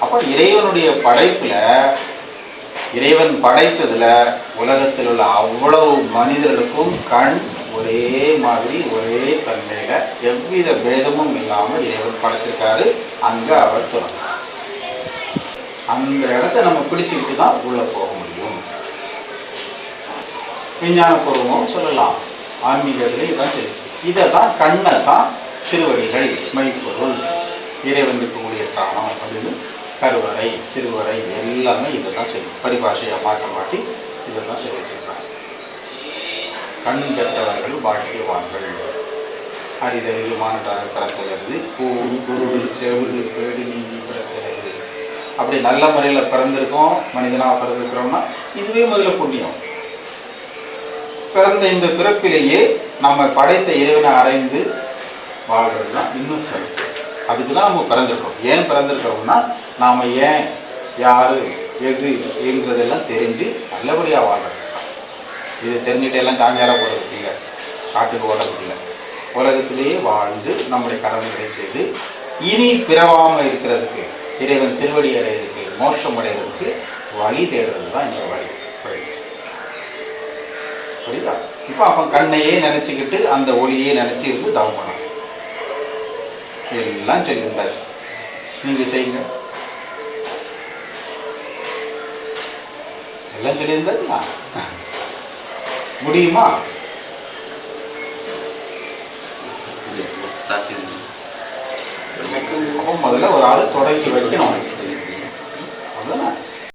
அப்ப இறைவனுடைய படைப்புல இறைவன் படைத்ததுல உலகத்தில் உள்ள அவ்வளவு மனிதர்களுக்கும் கண் ஒரே மாதிரி ஒரே தன்மையில எவ்வித பேதமும் இல்லாமல் இறைவன் படைச்சிருக்காரு. அங்க அவர் சொல்லணும் அந்த இடத்த நம்ம பிடிச்சிக்கிட்டு தான் உள்ள போக முடியும். விஞ்ஞான பூர்வமும் சொல்லலாம். ஆன்மீகத்துல இதான் சரி. இதை தான் கண்ணை தான் திருவடிகள் மைப்பொருள் இறைவன் இருக்கக்கூடிய காரணம் அப்படின்னு கருவறை திருவறை எல்லாமே இதெல்லாம் செய்யும் பரிபாஷையை மாற்ற மாட்டி இதெல்லாம் தான் வச்சிருக்காங்க. கண் பெற்றவர்கள் பாக்கியவான்கள் அரிதறிவுமான தரத்திலிருந்து கூடு குருடு செவிடு பேடு நீங்கி பிறக்கிறது. அப்படி நல்ல முறையில் பிறந்திருக்கோம் மனிதனாக பிறந்திருக்கிறோம்னா இதுவே முதல்ல புண்ணியம். பிறந்த இந்த பிறப்பிலேயே நம்ம படைத்த இறைவனை அடைந்து வாழ்றது தான் இன்னும் சிறப்பு. அதுக்கு தான் நம்ம பிறந்திருக்கிறோம். ஏன் பிறந்திருக்கிறோம்னா நாம் ஏன் யார் எது என்றதெல்லாம் தெரிஞ்சு நல்லபடியாக வாழ்கிறோம் இது தெரிஞ்சுட்டு எல்லாம் சாமியாரா போகிறது இல்லை காட்டுக்கு ஓடுறது இல்லை உலகத்திலேயே வாழ்ந்து நம்முடைய கடமைகளை செய்து இனி பிறவாமல் இருக்கிறதுக்கு இறைவன் திருவடி அடையிறதுக்கு மோட்சம் அடைகிறதுக்கு வழி தேடுறது தான் இந்த வழி வழி. புரியுதா? இப்போ அப்போ கண்ணையே நினச்சிக்கிட்டு அந்த ஒளியே நினச்சி இருந்து தவம் பண்ணணும். எல்லாம் சொல்லியிருந்தார் நீங்க செய்யுங்க. எல்லாம் சொல்லியிருந்தாருமா முடியுமா? முதல்ல ஒரு ஆள் தொடங்கி வைக்கணும். அவ்வளோதான்